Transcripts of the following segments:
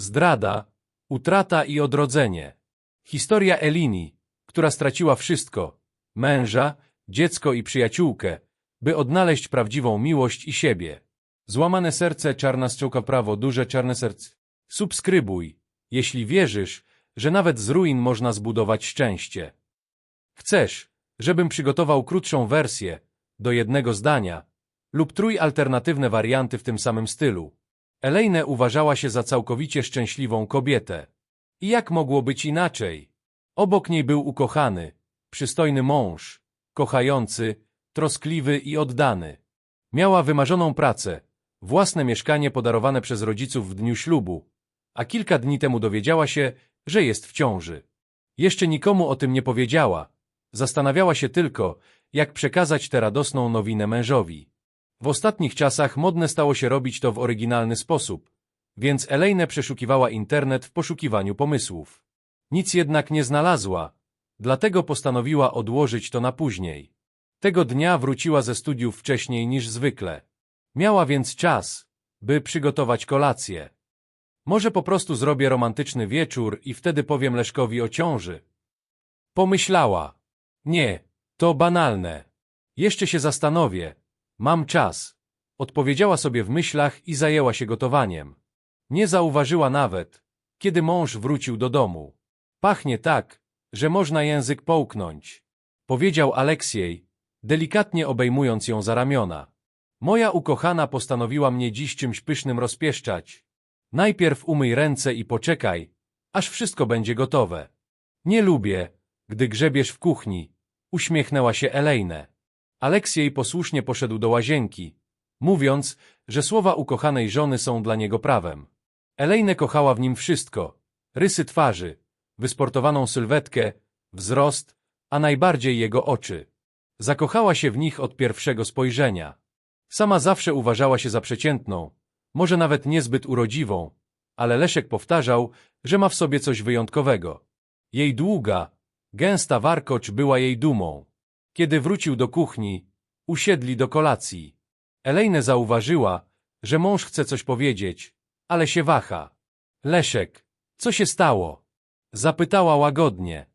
Zdrada, utrata i odrodzenie. Historia Elini, która straciła wszystko, męża, dziecko i przyjaciółkę, by odnaleźć prawdziwą miłość i siebie. Złamane serce, czarna strzałka prawo, duże czarne serce. Subskrybuj, jeśli wierzysz, że nawet z ruin można zbudować szczęście. Chcesz, żebym przygotował krótszą wersję, do jednego zdania, lub trój alternatywne warianty w tym samym stylu. Elejne uważała się za całkowicie szczęśliwą kobietę. I jak mogło być inaczej? Obok niej był ukochany, przystojny mąż, kochający, troskliwy i oddany. Miała wymarzoną pracę, własne mieszkanie podarowane przez rodziców w dniu ślubu, a kilka dni temu dowiedziała się, że jest w ciąży. Jeszcze nikomu o tym nie powiedziała. Zastanawiała się tylko, jak przekazać tę radosną nowinę mężowi. W ostatnich czasach modne stało się robić to w oryginalny sposób, więc Elejne przeszukiwała internet w poszukiwaniu pomysłów. Nic jednak nie znalazła, dlatego postanowiła odłożyć to na później. Tego dnia wróciła ze studiów wcześniej niż zwykle. Miała więc czas, by przygotować kolację. Może po prostu zrobię romantyczny wieczór i wtedy powiem Leszkowi o ciąży. Pomyślała. Nie, to banalne. Jeszcze się zastanowię. Mam czas. Odpowiedziała sobie w myślach i zajęła się gotowaniem. Nie zauważyła nawet, kiedy mąż wrócił do domu. Pachnie tak, że można język połknąć. Powiedział Aleksiej, delikatnie obejmując ją za ramiona. Moja ukochana postanowiła mnie dziś czymś pysznym rozpieszczać. Najpierw umyj ręce i poczekaj, aż wszystko będzie gotowe. Nie lubię, gdy grzebiesz w kuchni, uśmiechnęła się Elejne. Aleksiej posłusznie poszedł do łazienki, mówiąc, że słowa ukochanej żony są dla niego prawem. Elejne kochała w nim wszystko. Rysy twarzy, wysportowaną sylwetkę, wzrost, a najbardziej jego oczy. Zakochała się w nich od pierwszego spojrzenia. Sama zawsze uważała się za przeciętną, może nawet niezbyt urodziwą, ale Leszek powtarzał, że ma w sobie coś wyjątkowego. Jej długa, gęsta warkocz była jej dumą. Kiedy wrócił do kuchni, usiedli do kolacji. Elejne zauważyła, że mąż chce coś powiedzieć, ale się waha. Leszek, co się stało? Zapytała łagodnie.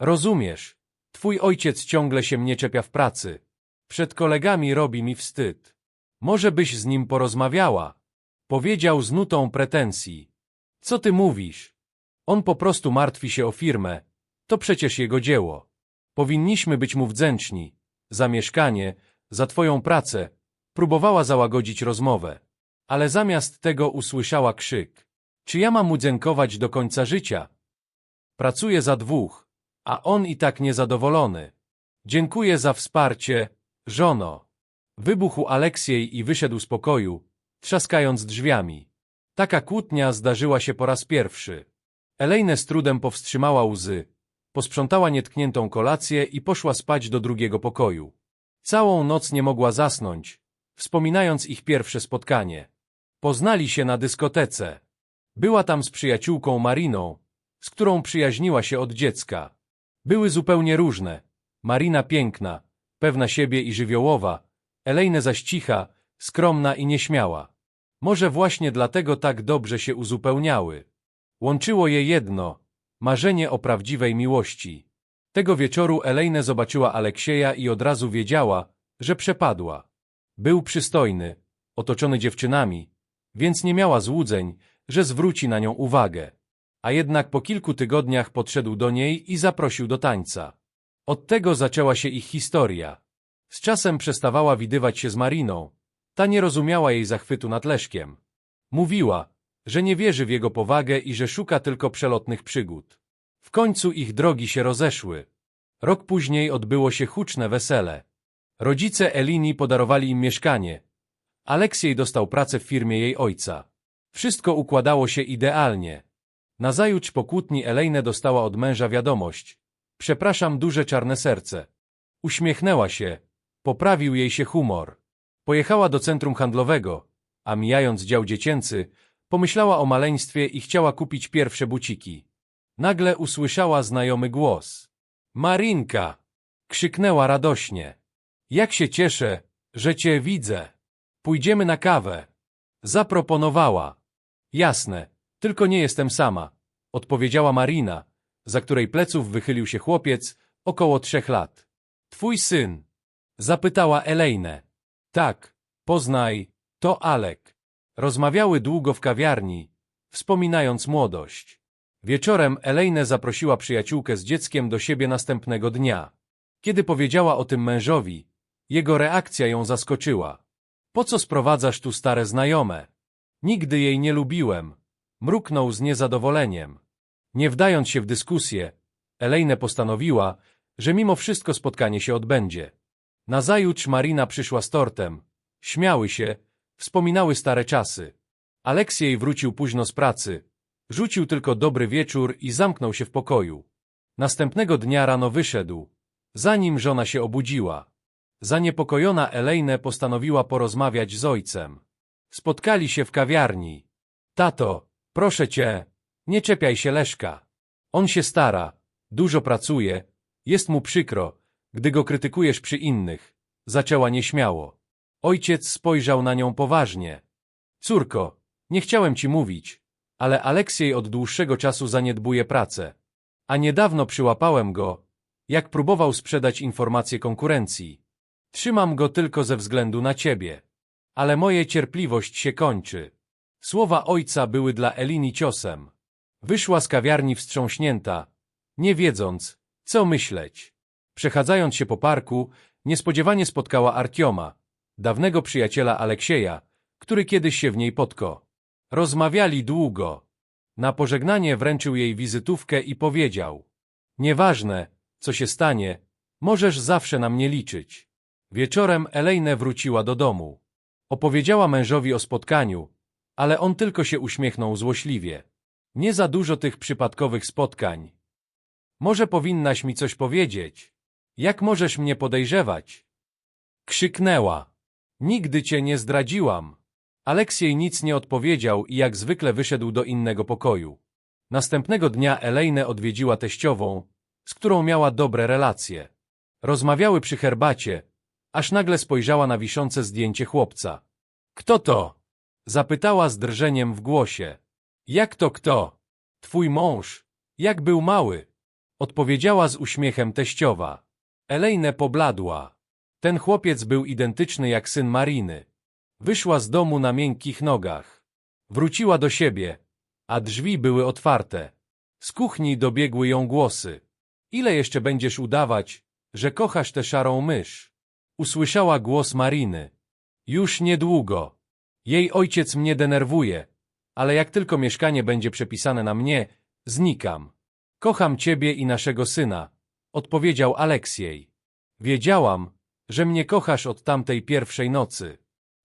Rozumiesz, twój ojciec ciągle się mnie czepia w pracy. Przed kolegami robi mi wstyd. Może byś z nim porozmawiała? Powiedział z nutą pretensji. Co ty mówisz? On po prostu martwi się o firmę. To przecież jego dzieło. Powinniśmy być mu wdzięczni. Za mieszkanie, za twoją pracę. Próbowała załagodzić rozmowę. Ale zamiast tego usłyszała krzyk. Czy ja mam mu dziękować do końca życia? Pracuję za dwóch, a on i tak niezadowolony. Dziękuję za wsparcie, żono. Wybuchł Aleksiej i wyszedł z pokoju, trzaskając drzwiami. Taka kłótnia zdarzyła się po raz pierwszy. Elejne z trudem powstrzymała łzy, posprzątała nietkniętą kolację i poszła spać do drugiego pokoju. Całą noc nie mogła zasnąć, wspominając ich pierwsze spotkanie. Poznali się na dyskotece. Była tam z przyjaciółką Mariną, z którą przyjaźniła się od dziecka. Były zupełnie różne. Marina piękna, pewna siebie i żywiołowa, Elejne zaś cicha, skromna i nieśmiała. Może właśnie dlatego tak dobrze się uzupełniały. Łączyło je jedno, marzenie o prawdziwej miłości. Tego wieczoru Elejne zobaczyła Aleksieja i od razu wiedziała, że przepadła. Był przystojny, otoczony dziewczynami, więc nie miała złudzeń, że zwróci na nią uwagę. A jednak po kilku tygodniach podszedł do niej i zaprosił do tańca. Od tego zaczęła się ich historia. Z czasem przestawała widywać się z Mariną. Ta nie rozumiała jej zachwytu nad Leszkiem. Mówiła, że nie wierzy w jego powagę i że szuka tylko przelotnych przygód. W końcu ich drogi się rozeszły. Rok później odbyło się huczne wesele. Rodzice Elini podarowali im mieszkanie. Aleksiej dostał pracę w firmie jej ojca. Wszystko układało się idealnie. Nazajutrz po kłótni Elejne dostała od męża wiadomość. Przepraszam duże czarne serce. Uśmiechnęła się. Poprawił jej się humor. Pojechała do centrum handlowego, a mijając dział dziecięcy, pomyślała o maleństwie i chciała kupić pierwsze buciki. Nagle usłyszała znajomy głos. Marinka! Krzyknęła radośnie. Jak się cieszę, że cię widzę. Pójdziemy na kawę. Zaproponowała. Jasne, Tylko nie jestem sama, odpowiedziała Marina, za której pleców wychylił się chłopiec około trzech lat. Twój syn? Zapytała Elejnę. Tak, poznaj, to Alek. Rozmawiały długo w kawiarni, wspominając młodość. Wieczorem Elejnę zaprosiła przyjaciółkę z dzieckiem do siebie następnego dnia. Kiedy powiedziała o tym mężowi, jego reakcja ją zaskoczyła. Po co sprowadzasz tu stare znajome? Nigdy jej nie lubiłem. Mruknął z niezadowoleniem. Nie wdając się w dyskusję, Elejne postanowiła, że mimo wszystko spotkanie się odbędzie. Nazajutrz Marina przyszła z tortem. Śmiały się, wspominały stare czasy. Aleksiej wrócił późno z pracy. Rzucił tylko dobry wieczór i zamknął się w pokoju. Następnego dnia rano wyszedł, zanim żona się obudziła. Zaniepokojona Elejne postanowiła porozmawiać z ojcem. Spotkali się w kawiarni. Tato, proszę cię, nie czepiaj się Leszka. On się stara, dużo pracuje, jest mu przykro, gdy go krytykujesz przy innych. Zaczęła nieśmiało. Ojciec spojrzał na nią poważnie. Córko, nie chciałem ci mówić, ale Aleksiej od dłuższego czasu zaniedbuje pracę. A niedawno przyłapałem go, jak próbował sprzedać informacje konkurencji. Trzymam go tylko ze względu na ciebie. Ale moje cierpliwość się kończy. Słowa ojca były dla Elini ciosem. Wyszła z kawiarni wstrząśnięta, nie wiedząc, co myśleć. Przechadzając się po parku, niespodziewanie spotkała Artioma, dawnego przyjaciela Aleksieja, który kiedyś się w niej potko. Rozmawiali długo. Na pożegnanie wręczył jej wizytówkę i powiedział Nieważne, co się stanie, możesz zawsze na mnie liczyć. Wieczorem Elejne wróciła do domu. Opowiedziała mężowi o spotkaniu, ale on tylko się uśmiechnął złośliwie. Nie za dużo tych przypadkowych spotkań. Może powinnaś mi coś powiedzieć? Jak możesz mnie podejrzewać? Krzyknęła. Nigdy cię nie zdradziłam. Aleksiej nic nie odpowiedział i jak zwykle wyszedł do innego pokoju. Następnego dnia Elejnę odwiedziła teściową, z którą miała dobre relacje. Rozmawiały przy herbacie, aż nagle spojrzała na wiszące zdjęcie chłopca. Kto to? Zapytała z drżeniem w głosie. Jak to kto? Twój mąż. Jak był mały? Odpowiedziała z uśmiechem teściowa. Elejne pobladła. Ten chłopiec był identyczny jak syn Mariny. Wyszła z domu na miękkich nogach. Wróciła do siebie, a drzwi były otwarte. Z kuchni dobiegły ją głosy. Ile jeszcze będziesz udawać, że kochasz tę szarą mysz? Usłyszała głos Mariny. Już niedługo. Jej ojciec mnie denerwuje, ale jak tylko mieszkanie będzie przepisane na mnie, znikam. Kocham ciebie i naszego syna, odpowiedział Aleksiej. Wiedziałam, że mnie kochasz od tamtej pierwszej nocy.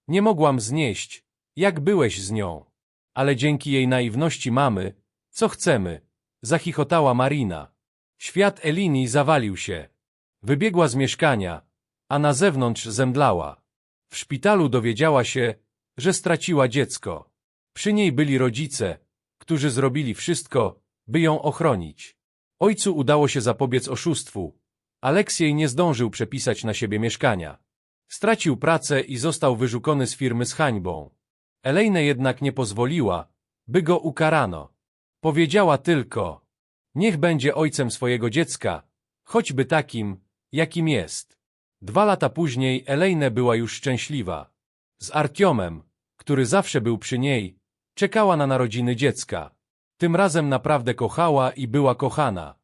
Nie mogłam znieść, jak byłeś z nią. Ale dzięki jej naiwności mamy, co chcemy, zachichotała Marina. Świat Elini zawalił się. Wybiegła z mieszkania, a na zewnątrz zemdlała. W szpitalu dowiedziała się, że straciła dziecko. Przy niej byli rodzice, którzy zrobili wszystko, by ją ochronić. Ojcu udało się zapobiec oszustwu. Aleksiej nie zdążył przepisać na siebie mieszkania. Stracił pracę i został wyrzucony z firmy z hańbą. Elejne jednak nie pozwoliła, by go ukarano. Powiedziała tylko, niech będzie ojcem swojego dziecka, choćby takim, jakim jest. Dwa lata później Elejne była już szczęśliwa. Z Artiomem, który zawsze był przy niej, czekała na narodziny dziecka. Tym razem naprawdę kochała i była kochana.